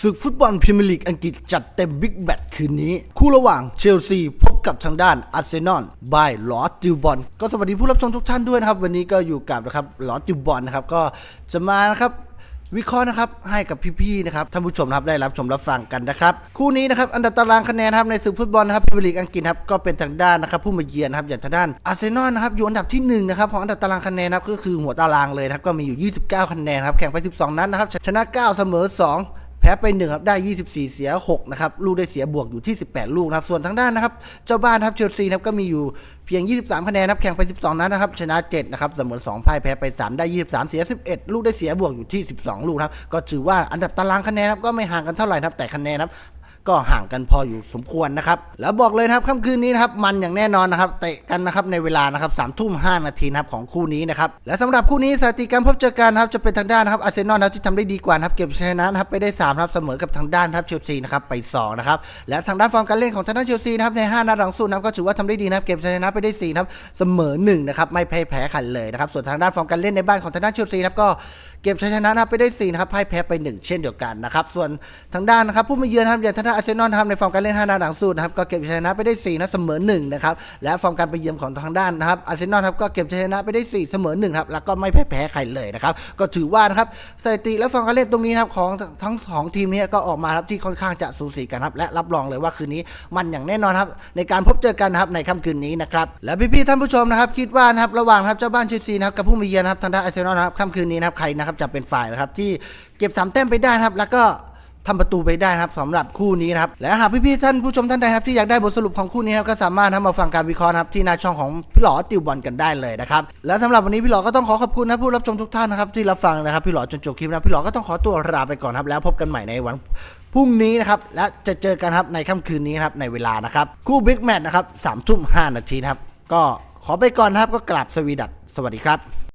ศึกฟุตบอลพรีเมียร์ลีกอังกฤษจัดเต็มบิ๊กแบตคืนนี้ คู่ระหว่างเชลซีพบกับทางด้านอาร์เซนอลบายลอสจิวบอลก็สวัสดีผู้รับชมทุกท่านด้วยนะครับ วันนี้ก็อยู่กับนะครับลอสจิวบอลนะครับก็จะมานะครับวิเคราะห์นะครับให้กับพี่ๆนะครับท่านผู้ชมนะครับได้รับชมรับฟังกันนะครับคู่นี้นะครับอันดับตารางคะแนนนะครับในศึกฟุตบอลนะครับพรีเมียร์ลีกอังกฤษครับก็เป็นทางด้านนะครับผู้มาเยือนนะครับอย่างทางด้านอาร์เซนอลนะครับอยู่อันดับที่หนึ่งนะครับของอันดับตารางคะแนนนะครับก็คือหัวตารางเลยนะครับก็มีอยู่ 29 คะแนนครับแข่งไป 12 นัดนะครับชนะ 9 เสมอ 2 แพ้ไป1ครับได้ 24 เสีย 6 นะครับ ลูกได้เสียบวกอยู่ที่ 18 ลูกนะครับ ส่วนทางด้านนะครับ เจ้าบ้านครับเชลซีนะครับก็มีอยู่เพียง 23 คะแนนนะครับแข่งไป 12 นัดนะครับ ชนะ 7 นะครับเสมอ2พ่ายแพ้ไป 3 ได้ 23 เสีย 11 ลูกได้เสียบวกอยู่ที่ 12 ลูกนะครับ ก็ถือว่าอันดับตารางคะแนนนะครับก็ไม่ห่างกันเท่าไหร่นะครับแต่คะแนนนะครับ ก็ห่างกันพออยู่สมควรนะครับ แล้วบอกเลยนะครับค่ำคืนนี้นะครับมันอย่างแน่นอนนะครับเตะกันนะครับในเวลานะครับสามทุ่มห้านาทีนะครับของคู่นี้นะครับและสำหรับคู่นี้สถิติการพบเจอกันครับจะเป็นทางด้านนะครับอาร์เซนอลนะครับที่ทำได้ดีกว่านะครับเก็บชนะนะครับไปได้3นะครับเสมอกับทางด้านนะครับเชลซีนะครับไป2นะครับและทางด้านฟอร์มการเล่นของทางด้านเชลซีนะครับใน5นัดหลังสุดนะครับก็ถือว่าทำได้ดีนะครับเก็บชนะไปได้4นะครับเสมอ1นะครับไม่แพ้แพ้ขันเลยนะครับส่วนทางด้านฟอร์มการเล่นในบ้านของทางด้านเชลซีนะครับก็ เก็บชัยชนะนะครับไปได้4นะครับพ่ายแพ้ไป 1 เช่นเดียวกันนะครับ ส่วนทางด้านนะครับผู้มาเยือนนะครับอย่างทางด้านอาร์เซนอลนะครับในฟอร์มการเล่น5นัดหลังสุดนะครับก็เก็บชัยชนะไปได้4นะเสมอ1นะครับและฟอร์มการไปเยือนของทางด้านนะครับอาร์เซนอลครับก็เก็บชัยชนะไปได้4เสมอ1ครับแล้วก็ไม่แพ้แพ้ใครเลยนะครับก็ถือว่านะครับสถิติและฟอร์มการเล่นตรงนี้นะครับของทั้งสองทีมนี้ก็ออกมาครับที่ค่อนข้างจะสูสีกันครับและรับรองเลยว่าคืนนี้มันอย่างแน่นอนครับในการพบเจอกันนะครับในค่ำคืนนี้นะครับและพี่ๆท่านผู้ชมนะครับคิดว่านะครับระหว่างครับเจ้าบ้านเชลซีนะครับกับผู้มาเยือนนะครับทางด้านอาร์เซนอลนะครับค่ำคืนนี้นะครับใครนะครับจะเป็นฝ่ายนะครับที่เก็บสามแต้มไปได้นะครับ แล้วก็ทำประตูไปได้นะครับสำหรับคู่นี้นะครับและหากพี่ๆท่านผู้ชมท่านใดครับที่อยากได้บทสรุปของคู่นี้ครับก็สามารถนะครับมาฟังการวิเคราะห์นะครับที่หน้าช่องของพี่หลอติวบอลกันได้เลยนะครับและสำหรับวันนี้พี่หลอก็ต้องขอขอบคุณนะผู้รับชมทุกท่านนะครับที่รับฟังนะครับพี่หลอจนจบคลิปนะพี่หลอก็ต้องขอตัวลาไปก่อนครับแล้วพบกันใหม่ในวันพรุ่งนี้นะครับและจะเจอกันครับในค่ำคืนนี้ครับในเวลานะครับคู่บิ๊กแมตช์นะครับสามทุ่มห้านาทีครับก็ขอไปก่อนครับก็กราบสวีดัสสวัสดีครับ